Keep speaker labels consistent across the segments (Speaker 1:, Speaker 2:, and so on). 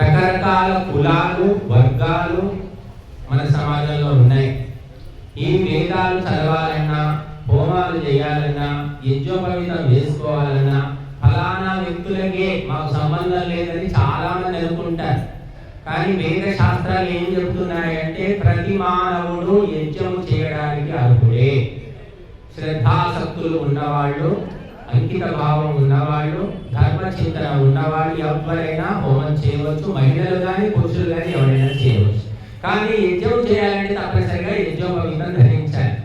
Speaker 1: రకరకాల కులాలు వర్గాలు మన సమాజంలో ఉన్నాయి. ఈ వేదాలు చదవాలన్నా హోమాలు చేయాలన్నా యజ్ఞోపవీతం వేసుకోవాలన్నా ఫలానా వ్యక్తులకే మాకు సంబంధం లేదని చాలా మంది అనుకుంటారు. కానీ వేద శాస్త్రాలు ఏం చెబుతున్నాయంటే ప్రతి మానవుడు యజ్ఞము చేయడానికి అర్హుడే. శ్రద్ధాసక్తులు ఉన్నవాళ్ళు అంకిత భావం ఉన్నవాళ్ళు ధర్మ చింతన ఉన్నవాళ్ళు ఎవరైనా హోమం చేయవచ్చు. మహిళలు కానీ పురుషులు కానీ ఎవరైనా చేయవచ్చు. కానీ యజ్ఞం చేయాలంటే తప్పనిసరిగా యజ్ఞోపవీతం ధరించాలి.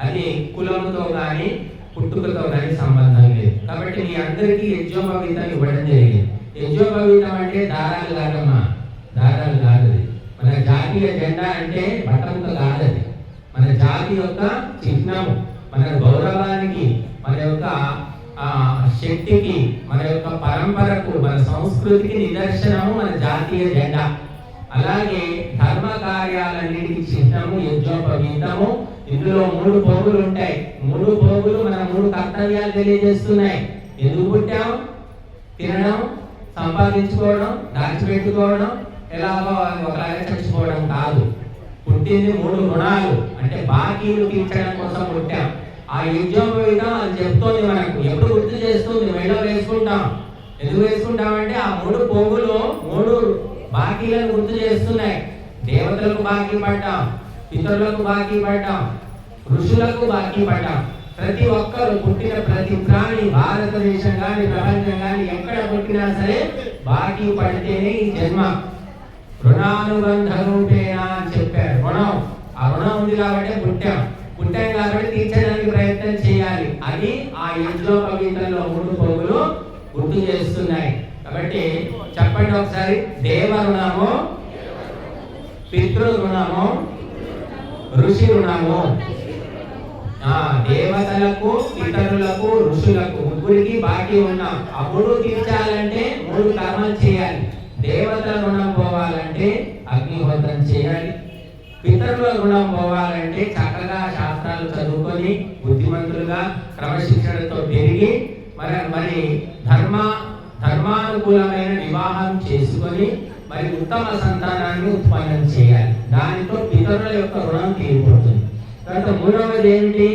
Speaker 1: అది కులంతో కానీ పుట్టుకతో కానీ సంబంధం లేదు. కాబట్టి మీ అందరికీ యజ్ఞోపవీతం ఇవ్వడం జరిగింది. యజ్ఞోపవీతం అంటే దారాలు కాదమ్మా. దారాలు కాదది మన జాతీయ జెండా అంటే బట్టముక కాదది. మన జాతి యొక్క చిహ్నము మన గౌరవానికి మన యొక్క ఆ, శక్తికి మన యొక్క పరంపరకు మన సంస్కృతికి నిదర్శనము మన జాతీయ జెండా. అలాగే ధర్మ కార్యాలన్నిటికి చిహ్నము యజ్ఞోపవీతము. ఇందులో మూడు పోగులు ఉంటాయి. మూడు పోగులు మన మూడు కర్తవ్యాలు తెలియజేస్తున్నాయి. ఎందుకు పుట్టాం తినడం సంపాదించుకోవడం దాచిపెట్టుకోవడం ఎలాగో ఒకలాగే చచ్చిపోవడం కాదు. పుట్టింది మూడు రుణాలు అంటే బాకీలు తీర్చడం కోసం పుట్టాం. ఆ యజ్ఞోపవీతం అది చెప్తోంది మనకు. ఎప్పుడు గుర్తు చేస్తుంది? మెడలో వేసుకుంటాం. ఎందుకు వేసుకుంటామంటే ఆ మూడు పొంగులు మూడు బాకీలను గుర్తు చేస్తున్నాయి. దేవతలకు బాకీ పడ్డాం పితరులకు బాకీ పడ్డాం ఋషులకు బాకీ పడ్డాం. ప్రతి ఒక్కరు పుట్టిన ప్రతి ప్రాణి భారతదేశం కానీ ప్రపంచం కానీ ఎక్కడ పుట్టినా సరే బాకీ పడితేనే ఈ జన్మ. రుణానుబంధ రూపేణ అని చెప్పారు. రుణం. ఆ రుణం ఉంది కాబట్టి పుట్టాం. ఉంటాయి కాబట్టి తీర్చడానికి ప్రయత్నం చేయాలి. అది ఆ యజ్ఞోపవీతంలో మూడు పోగులు గుర్తు చేస్తున్నాయి. కాబట్టి చెప్పండి ఒకసారి. దేవ రుణము పితృ రుణము ఋషి రుణము. ఆ దేవతలకు ఇతరులకు ఋషులకు ముగ్గురికి బాకీ ఉన్నాం. అప్పుడు తీర్చాలంటే మూడు కర్మలు చేయాలి. దేవతల రుణం పోవాలంటే అగ్నిహోత్రం చేయాలి. పితరుల రుణం పోవాలంటే చక్కగా శాస్త్రాలు చదువుకొని బుద్ధిమంతులుగా క్రమశిక్షణతో పెరిగి మరి మరి ధర్మ ధర్మానుకూలమైన వివాహం చేసుకొని మరి ఉత్తమ సంతానాన్ని ఉత్పన్నం చేయాలి. దానితో పితరుల యొక్క రుణం తీరిపోతుంది. తర్వాత మూడవది ఏమిటి?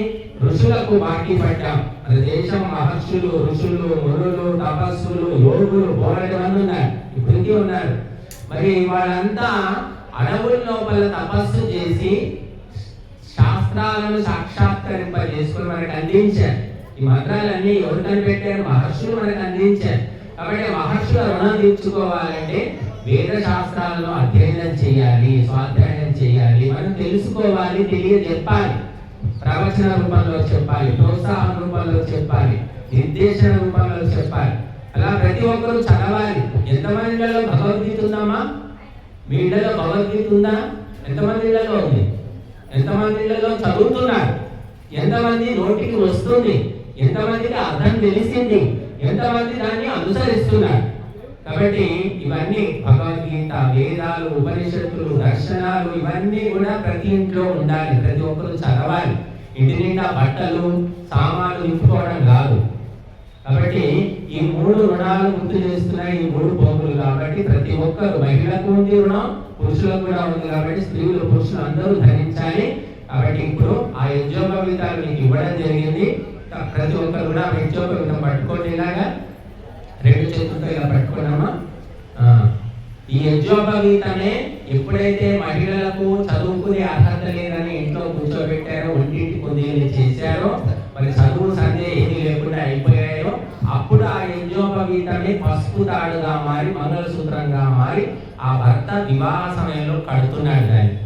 Speaker 1: ఋషులకు బాకీ పడ్డాం మన దేశం మహర్షులు ఋషులు మునులు తపస్సులు యోగులు బోలెడు మంది ఉన్నారు. ఇప్పటికీ ఉన్నారు. మరి వాళ్ళంతా అడవుల లోపల తపస్సు చేసి శాస్త్రాలను సాక్షాత్కరింప చేసుకుని మనకు అందించారు. ఈ మంత్రాలన్నీ ఎవరు కనిపెట్టారు? మహర్షులు మనకు అందించారు. కాబట్టి మహర్షుల రుణం తీర్చుకోవాలంటే వేద శాస్త్రాలను అధ్యయనం చేయాలి స్వాధ్యాయం చేయాలి మనం తెలుసుకోవాలి తెలియజెప్పాలి. ప్రవచన రూపంలో చెప్పాలి ప్రోత్సాహం రూపంలో చెప్పాలి నిర్దేశన రూపంలో చెప్పాలి. అలా ప్రతి ఒక్కరూ చదవాలి. ఎంతమంది భగవద్గీత ఉందమ్మా? మీ ఇళ్ళలో భగవద్గీత ఉందా? ఎంతమంది ఇళ్ళలో ఉంది? ఎంతమంది ఇళ్ళలో చదువుతున్నారు? ఎంతమంది నోటికి వస్తుంది? ఎంతమందికి అర్థం తెలిసింది? ఎంతమంది దాన్ని అనుసరిస్తున్నారు? కాబట్టి ఇవన్నీ భగవద్గీత వేదాలు ఉపనిషత్తులు దర్శనాలు ఇవన్నీ కూడా ప్రతి ఇంట్లో ఉండాలి. ప్రతి ఒక్కరు చదవాలి. ఇంటి నిండా బట్టలు సామాన్లు నింపుకోవడం కాదు. కాబట్టి ఈ మూడు రుణాలు గుర్తు చేస్తున్నాయి. ఈ మూడు పోగులు కాబట్టి ప్రతి ఒక్కరు మహిళకు ఉంది రుణం పురుషులకు కూడా ఉంది కాబట్టి స్త్రీలు పురుషులు అందరూ ధరించాలి. కాబట్టి ఇప్పుడు ఆ యజ్ఞోపవీతాలు మీకు ఇవ్వడం జరిగింది. ప్రతి ఒక్కరు కూడా ఆ యజ్ఞోపవీతం పట్టుకోండి ఇలాగా. రెండు చేతులతో ఇలా పట్టుకున్నామా ఈ ఈ యజ్ఞోపవీతమే ఎప్పుడైతే మహిళలకు చదువుకునే అర్హత లేదని ఇంట్లో కూర్చోబెట్టారో ఒంటింటి కొద్దిగా చేశారో మరి చదువు సందేహం ఏమీ లేకుండా అయిపోయింది. యజ్ఞోపవీతమే పసుపు తాడుగా మారి మంగళసూత్రంగా మారి ఆ భర్త వివాహ సమయంలో కడుతున్నాడు దాన్ని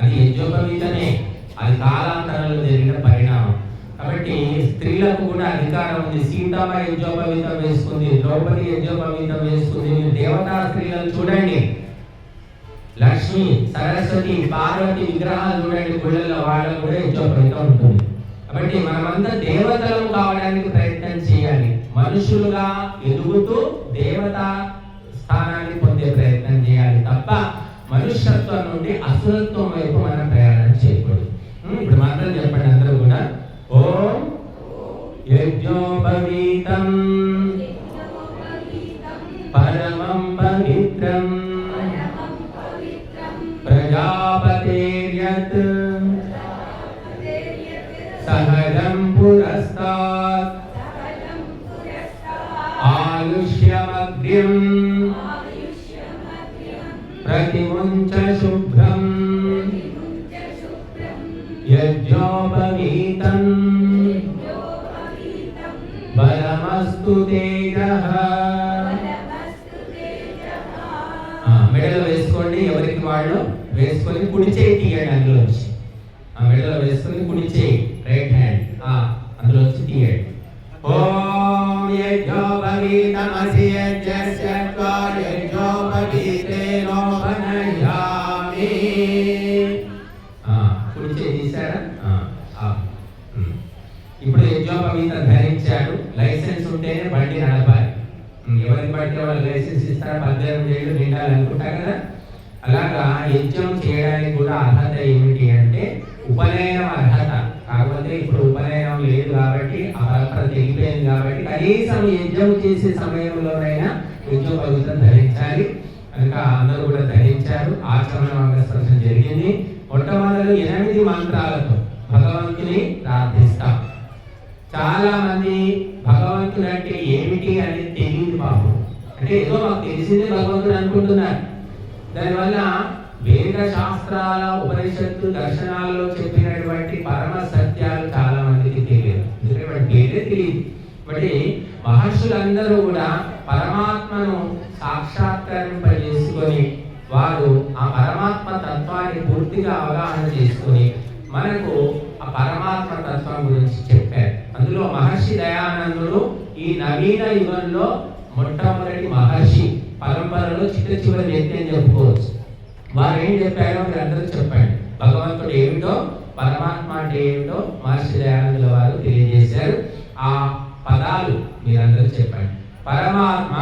Speaker 1: అది యజ్ఞోపవీతమే అది కాలాంతరంలో జరిగిన పరిణామం. కాబట్టి స్త్రీలకు కూడా అధికారం ఉంది. సీతమ్మ యజ్ఞోపవీతం వేసుకుంది ద్రౌపది యజ్ఞోపవీతం వేసుకుంది మీరు దేవతా స్త్రీలను చూడండి. లక్ష్మి సరస్వతి పార్వతి విగ్రహాలు చూడండి. గుళ్ళల్లో వాళ్ళకు కూడా యజ్ఞోపవీతం ఉంటుంది. కాబట్టి మనమంతా దేవతలం కావడానికి మనుషులుగా ఎదుగుతూ దేవత స్థానాన్ని పొందే ప్రయత్నం చేయాలి తప్ప మనుష్యత్వం నుండి అసురత్వం प्रतिमुञ्च शुभ्रम् यज्ञोपवीतम् బలమస్తు తేజః ఆ, మెడలో వేసుకోండి ఎవరికి వాళ్ళు వేసుకొని కుడి చేయి తీయండి అందులోంచి ఆ మెడలో వేసుకొని కుడి చేయి ఎవరికి వాళ్ళు లైసెన్స్ ఇస్తారు పద్దెనిమిది ఏళ్ళు నిండాలి అనుకుంటారు కదా. అలాగా యజ్ఞం చేయడానికి కూడా అర్హత ఏమిటి అంటే ఉపనయనం అర్హత. కాకపోతే ఇప్పుడు ఉపనయనం లేదు కాబట్టి ఆ పరంపర తెగిపోయింది కాబట్టి కనీసం యజ్ఞం చేసే సమయంలోనైనా యజ్ఞోపవీతం ధరించాలి. కనుక అందరూ కూడా ధరించారు. ఆచరణ స్పర్శం జరిగింది. మొట్టమొదలు ఎనిమిది మంత్రాలతో భగవంతుని ప్రార్థిస్తాం. చాలా మంది భగవంతుడు అంటే ఏమిటి అనేది తెలియదు పాపం అంటే ఏదో మాకు తెలిసిందే భగవంతుడు అనుకుంటున్నారు దానివల్ల వేద శాస్త్రాల ఉపనిషత్తు దర్శనాలలో చెప్పినటువంటి పరమ సత్యాలు చాలా మందికి తెలియదు. ఎందుకంటే వాటి ఏదే తెలియదు. కాబట్టి మహర్షులందరూ కూడా పరమాత్మను సాక్షాత్కరింపజేసుకొని వారు ఆ పరమాత్మ తత్వాన్ని పూర్తిగా అవగాహన చేసుకొని మనకు ఆ పరమాత్మ తత్వం గురించి చెప్పారు. అందులో మహర్షి దయానందుడు ఈ నవీన యుగంలో మొట్టమొదటి మహర్షి పరంపరలో చిట్ట చివరి వ్యక్తి అని చెప్పుకోవచ్చు. వారు ఏం చెప్పారో మీరు అందరూ చెప్పండి. భగవంతుడు ఏమిటో పరమాత్మ అంటే ఏమిటో మహర్షి దయానందుల వారు తెలియజేశారు. ఆ పదాలు మీరందరూ చెప్పండి. పరమాత్మ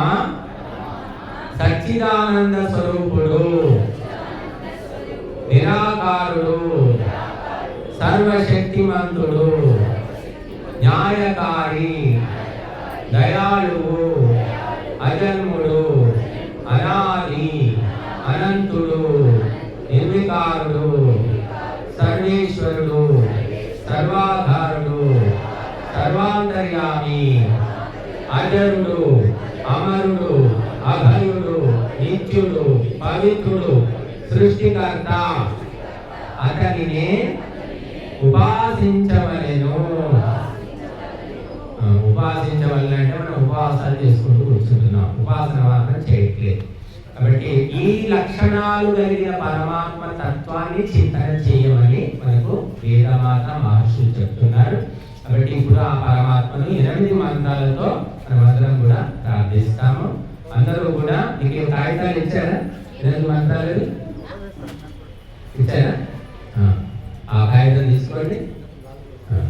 Speaker 1: సచ్చిదానంద స్వరూపుడు నిరాకారుడు సర్వశక్తిమంతుడు న్యాయకారి దయాళువు అజన్ముడు అనాది అనంతుడు నిర్వికారుడు సర్వేశ్వరుడు సర్వాధారుడు సర్వాంతర్యామి అజరుడు అమరుడు అభయుడు నిత్యుడు పవిత్రుడు సృష్టికర్త. అతనినే ఉపాసించవలన అంటే మనం ఉపవాసాలు చేసుకుంటూ కూర్చుంటున్నాం. ఉపాసన మాత్రం చేయట్లేదు. కాబట్టి ఈ లక్షణాలు కలిగిన పరమాత్మ తత్వాన్ని చింతన చేయమని మనకు వేదమాత మహర్షులు చెప్తున్నారు. కాబట్టి ఇప్పుడు ఆ పరమాత్మను ఎనిమిది మంత్రాలతో మనమందరం కూడా ప్రార్థిస్తాము. అందరూ కూడా మీకు కాగితాలు ఇచ్చారా? ఎనిమిది మంత్రాలు ఇచ్చారా ఆ, ఆ కాగితం తీసుకోండి ఆ.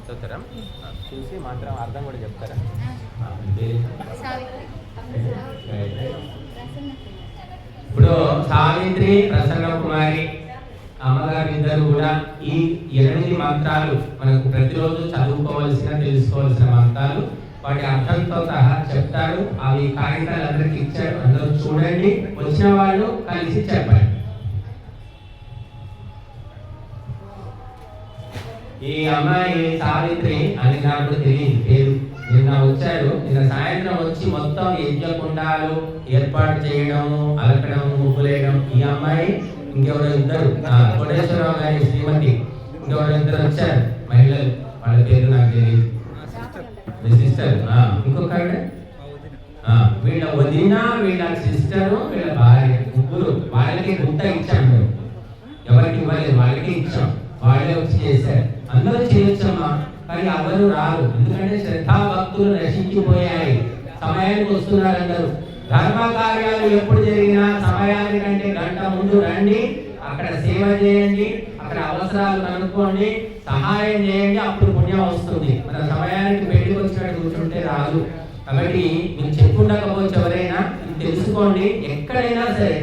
Speaker 1: చదువుతారా ఆ, చూసి మంత్రం అర్థం కూడా చెప్తారా ఆ, ఇదే. ఇప్పుడు సావిత్రి ప్రసన్న కుమారి అమ్మగారు ఇద్దరు కూడా ఈ ఎనిమిది మంత్రాలు మనకు ప్రతిరోజు చదువుకోవలసిన తెలుసుకోవాల్సిన మంత్రాలు. వాటి అర్థంతో సహా చెప్తారు. అవి కాగితాలు అందరికి ఇచ్చారు. అందరూ చూడండి. వచ్చిన వాళ్ళు కలిసి చెప్పండి. ఈ అమ్మాయి సావిత్రి అని నాకు తెలియదు. పేరు నిన్న వచ్చారు. నిన్న సాయంత్రం వచ్చి మొత్తం యజ్ఞ కుండాలు ఏర్పాటు చేయడము అలకడం ముగ్గులేయడం. ఈ అమ్మాయి ఇంకెవరో ఇద్దరు. కోటేశ్వరరావు గారి శ్రీమతి ఇంకెవరో ఇద్దరు వచ్చారు. మహిళలు. వాళ్ళ పేరు నాకు తెలియదు సిస్టర్ ఇంకొక వీళ్ళ వదిన వీళ్ళ సిస్టర్ వీళ్ళ భార్య ముగ్గురు. వాళ్ళకి గుంట ఇచ్చాం మేము. ఎవరికి ఇవ్వలేదు. వాళ్ళకి ఇచ్చాం. వాళ్ళే వచ్చి చేశారు. అందరూ చేయొచ్చమ్మా. కానీ ఎవరు రారు ఎందుకంటే శ్రద్ధాభక్తులు నశించిపోయాయి. సమయానికి వస్తున్నారు అందరూ ధర్మ కార్యాలు ఎప్పుడు జరిగినా సమయానికంటే గంట ముందు రండి అక్కడ సేవ చేయండి అక్కడ అవసరాలు కనుక్కోండి సహాయం చేయండి అప్పుడు పుణ్యం వస్తుంది. మన సమయానికి పెళ్ళికి వచ్చినట్టు కూర్చుంటే రాదు. కాబట్టి మీరు చెప్పుండకపోవచ్చు ఎవరైనా తెలుసుకోండి. ఎక్కడైనా సరే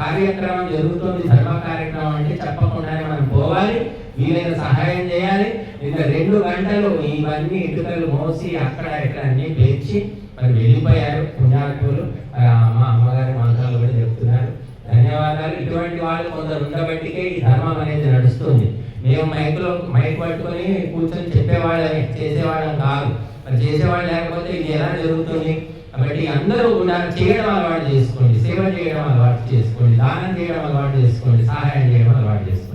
Speaker 1: కార్యక్రమం జరుగుతుంది ధర్మ కార్యక్రమం అంటే చెప్పకుండానే మనం పోవాలి వీలైన సహాయం చేయాలి. ఇంకా రెండు గంటలు ఇవన్నీ ఇటుకలు మోసి అక్కడ ఇక్కడ అన్ని పేర్చి మరి వెళ్ళిపోయారు పుణ్యాత్ములు. మా అమ్మగారి మంత్రాలు కూడా చెప్తున్నారు. ధన్యవాదాలు. ఇటువంటి వాళ్ళు కొందరు ఉండబట్టికే ఈ ధర్మం అనేది నడుస్తుంది. మేము మైక్లో మైక్ పట్టుకొని కూర్చొని చెప్పేవాళ్ళని చేసేవాళ్ళం కాదు. మరి చేసేవాళ్ళు లేకపోతే ఇది ఎలా జరుగుతుంది? కాబట్టి అందరూ ఉన్నారు చేయడం అలవాటు చేసుకోండి సేవ చేయడం అలవాటు చేసుకోండి దానం చేయడం అలవాటు చేసుకోండి సహాయం చేయడం అలవాటు చేసుకోండి.